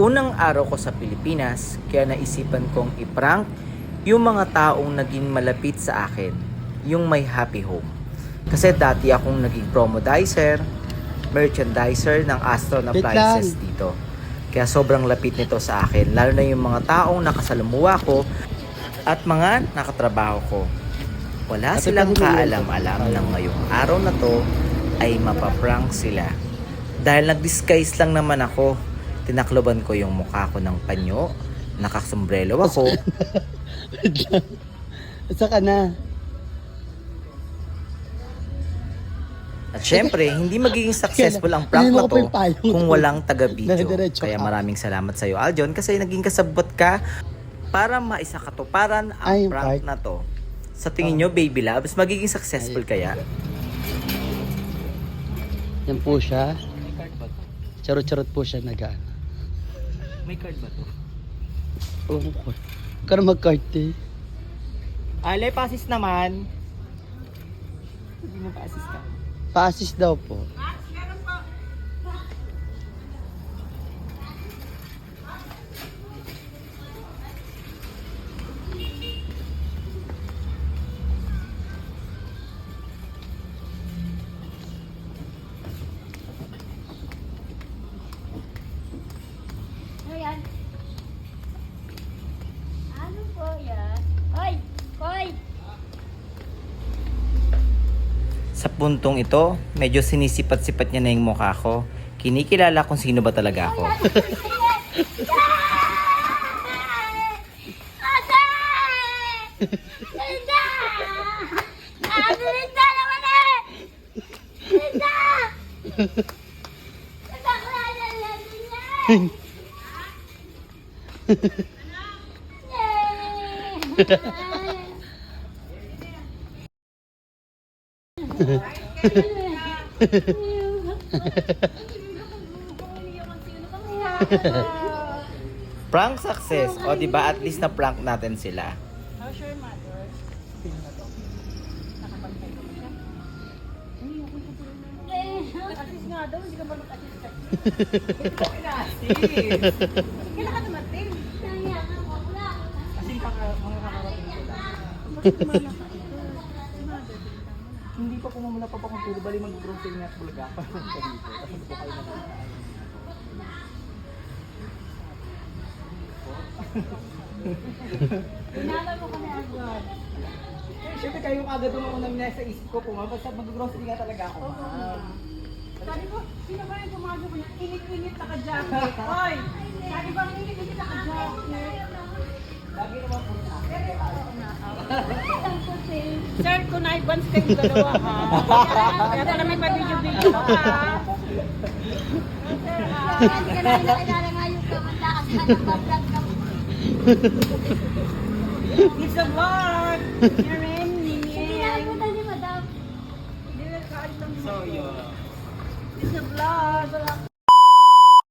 Unang araw ko sa Pilipinas, kaya naisipan kong iprank yung mga taong naging malapit sa akin, yung may happy home. Kasi dati akong naging promodizer, merchandiser ng Astron Appliances dito. Kaya sobrang lapit nito sa akin, lalo na yung mga taong nakasalamuha ko at mga nakatrabaho ko. Wala silang kaalam-alam na ngayong araw na to ay mapaprank sila. Dahil nag-disguise lang naman ako, tinakloban ko yung mukha ko ng panyo, nakasombrelo ako, Saka na. At syempre, hindi magiging successful ang prank na to kung walang taga-video. Kaya ka. maraming salamat sa iyo, Aljon, kasi naging kasabot ka para maisakatuparan ang Ay, prank na to. Sa tingin nyo, baby loves, magiging successful kaya? Yan po siya. Charot-charot po siya nag May card ba to? Oo ko. Kaya mag-cart eh. Ale, pasis naman. Hindi mo pa-assist ka. Pa-assist daw po. Ayan. Sa puntong ito, medyo sinisipat-sipat niya na yung mukha ko. Kinikilala kung sino ba talaga ako. Ate! Linda! Ate Linda naman eh! Linda! Nagkakulala lang niya! Yay! Prank success. O, di ba at least na prank natin sila. Assist nga daw, hindi ka ba mag-assist? Kailan ka dumating? Kaya nga, wala. Hindi pa pumamula pa pa kung puro bali mag-grocery nga at bulaga pa dito. Kasi po kayo na Hinala mo kami agad. Siyempre kayo agad yung unang nasa isip ko po, basta mag-grocery nga talaga ako. Sabi ko, sino ba yung gumagawa niya? Init-init na ka-jacket. Hoy! Sabi ko, init-init na ka-jacket. na advance kayong dalawa ha. Kaya pala may pa-video-video ha. Hindi ka na nilakilala nga yung kamanda kasi nagpa-vlog na po. It's a vlog! You're in the end. Hindi ni. So, yun. It's a vlog.